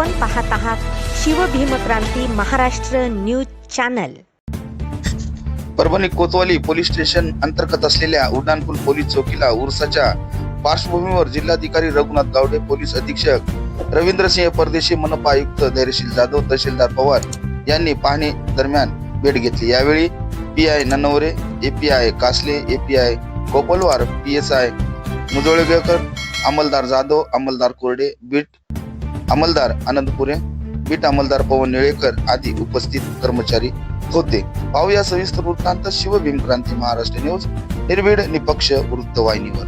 आपण पाहत आहात Shivbhimkranti Maharashtra news channel. Parbhani Kotwali police station अंतर्गत असलेल्या उड्डाणपूल पोलीस चौकीला उर्साच्या पार्श्वभूमीवर जिल्हाधिकारी रघुनाथ गावडे पोलीस अधीक्षक रवींद्रसिंह परदेशी मनपा आयुक्त धैर्यशील जाधव तहसीलदार पवार यांनी पाहणी दरम्यान भेट घेतली. यावेळी P I Nanaware API Kasle API Gopalwar P S I Mujolekar अंमलदार Jadhav अंमलदार कोरडे बीट अंमलदार आनंदपुरे बीट अंमलदार पवन निळेकर आदी उपस्थित कर्मचारी होते. पाहूया सविस्तर वृत्तांत शिवभीमक्रांती महाराष्ट्र न्यूज निर्भीड निपक्ष वृत्तवाहिनीवर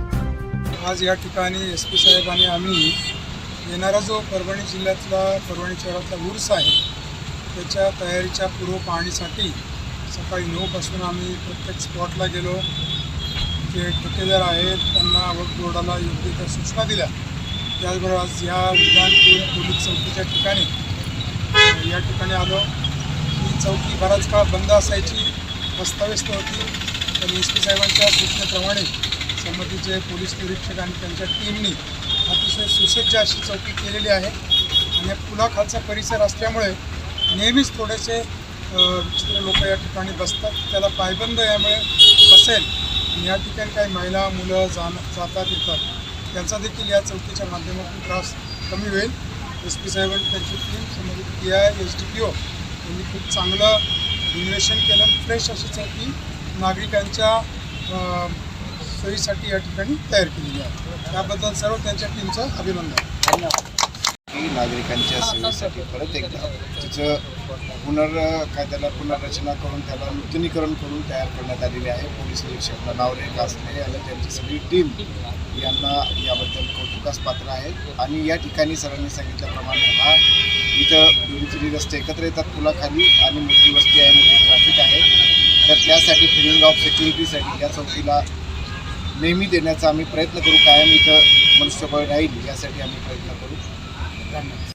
आज या ठिकाणी एस पी साहेब आणि आम्ही येणारा जो परभणी जिल्ह्यातला परभणी शहरातला उर्स आहे त्याच्या तयारीच्या पूर्व पाहणीसाठी सकाळी नऊपासून आम्ही प्रत्येक स्पॉटला गेलो. जे ठेकेदार आहेत त्यांना वक्फ बोर्डाला योग्य त्या सूचना दिल्या. त्याचबरोबर आज या विधानपूर पोलीस चौकीच्या ठिकाणी या ठिकाणी आलो. ही चौकी बराच काळ बंद असायची अस्ताव्यस्त होती. पण एस पी साहेबांच्या सूचनेप्रमाणे जे पोलीस निरीक्षक आणि त्यांच्या टीमनी अतिशय सुसज्ज अशी चौकी केलेली आहे. आणि या पुलाखालचा परिसर असल्यामुळे नेहमीच थोडेसे विचित्र लोक या ठिकाणी बसतात. त्याला पायबंद यामुळे बसेल. आणि या ठिकाणी काही महिला मुलं जाण जातात येतात. त्यांचा देखील या चौकीच्या माध्यमातून त्रास कमी होईल. एस पी साहेब आणि त्यांची टीम संबंधित T I S D P O यांनी खूप चांगलं इन्व्हेशन केलं. फ्रेश अशी चौकी नागरिकांच्या सोयीसाठी या ठिकाणी तयार केलेली आहे. त्याबद्दल सर्व त्यांच्या टीमचं अभिनंदन. धन्यवाद. की नागरिकांच्या सेवेसाठी परत एकदा तिचं पुनर् काय त्याला पुनर्रचना करून त्याला नूतनीकरण करून तयार करण्यात आलेली आहे. पोलीस निरीक्षक ननावरे कासले आणि त्यांची सगळी टीम यांना याबद्दल कौतुकास पात्र आहे. आणि या ठिकाणी सरांनी सांगितल्याप्रमाणे हा इथं दोन्ही रस्ते एकत्र येतात पुलाखाली आणि मोठी वस्ती आहे मोठी ट्रॅफिक आहे. तर त्यासाठी फिलिंग ऑफ सिक्युरिटीसाठी या चौकीला नेहमी देण्याचा आम्ही प्रयत्न करू. कायम इथं मनुष्यबळ राहील यासाठी आम्ही प्रयत्न करू. धन्यवाद